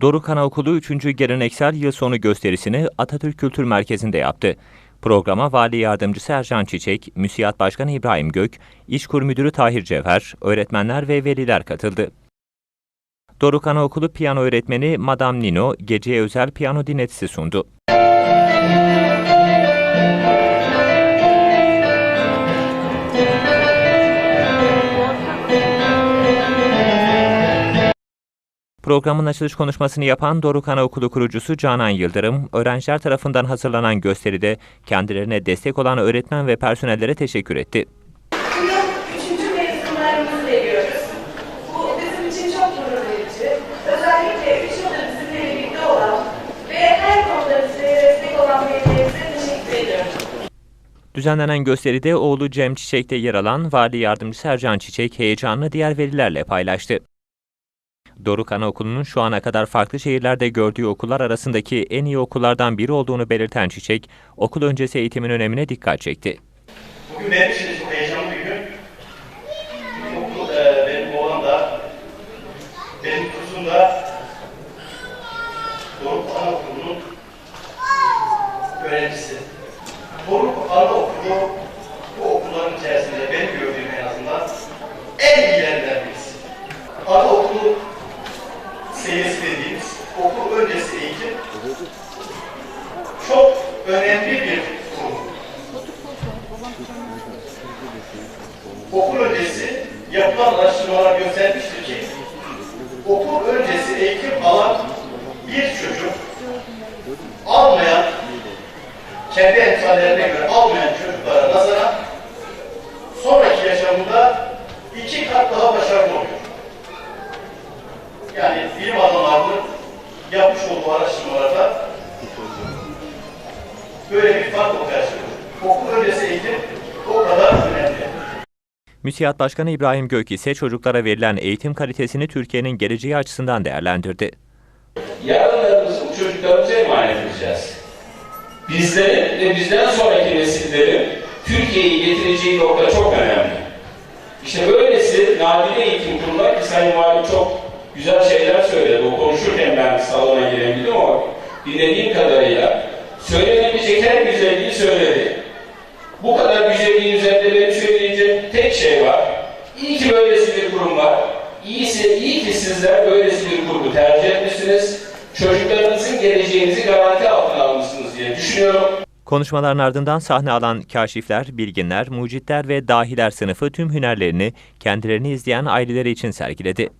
Doruk Anaokulu 3. Geleneksel Yıl Sonu gösterisini Atatürk Kültür Merkezi'nde yaptı. Programa Vali Yardımcısı Ercan Çiçek, Müsiyat Başkanı İbrahim Gök, İşkur Müdürü Tahir Cevher, öğretmenler ve veliler katıldı. Doruk Anaokulu piyano öğretmeni Madame Nino, geceye özel piyano dinletisi sundu. Programın açılış konuşmasını yapan Doruk Anaokulu kurucusu Canan Yıldırım, öğrenciler tarafından hazırlanan gösteride kendilerine destek olan öğretmen ve personellere teşekkür etti. Düzenlenen gösteride oğlu Cem Çiçek'te yer alan Vali Yardımcısı Ercan Çiçek heyecanını diğer velilerle paylaştı. Doruk Anaokulu'nun şu ana kadar farklı şehirlerde gördüğü okullar arasındaki en iyi okullardan biri olduğunu belirten Çiçek, okul öncesi eğitimin önemine dikkat çekti. Bugün benim için çok heyecanlı bir gün. Okul, e, benim oğlan da, benim kuzum da Doruk Anaokulu'nun öğrencisi. Doruk Anaokulu bu okulların içerisinde benim gördüğüm en azından en iyilerinden birisi. Anaokulu seviyesi dediğimiz okul öncesi eğitim çok önemli bir kurum. Okul öncesi yapılan araştırmalar göstermiştir ki okul öncesi eğitim alan bir çocuk almayan kendi emsallerine göre almayan çocuklara nazaran sonraki yaşamında iki kat daha başarılı oluyor. Yani bilim adamlarının yapmış olduğu araştırmalarda böyle bir fark ortaya çıkıyor. Okul öncesi eğitim o kadar önemli. Müsiyat Başkanı İbrahim Gök ise çocuklara verilen eğitim kalitesini Türkiye'nin geleceği açısından değerlendirdi. yarınlarımızı bu çocuklarımıza emanet edeceğiz. Bizlerin ve bizden sonraki nesillerin Türkiye'yi getireceği nokta çok önemli. İşte böylesi nadide eğitim kurumlar ki Sayın Vali çok güzel şeyler söyledi. O konuşurken ben salona girebildim ama dinlediğim kadarıyla söylenebilecek her güzelliği söyledi. Bu kadar güzelliğin üzerinde benim söyleyeceğim tek şey var. İyi ki böylesi bir kurum var. İyisi, iyi ki sizler böylesi bir kurumu tercih etmişsiniz. Çocuklarınızın geleceğinizi garanti altına almışsınız diye düşünüyorum. Konuşmaların ardından sahne alan kaşifler, bilginler, mucitler ve dahiler sınıfı tüm hünerlerini kendilerini izleyen aileleri için sergiledi.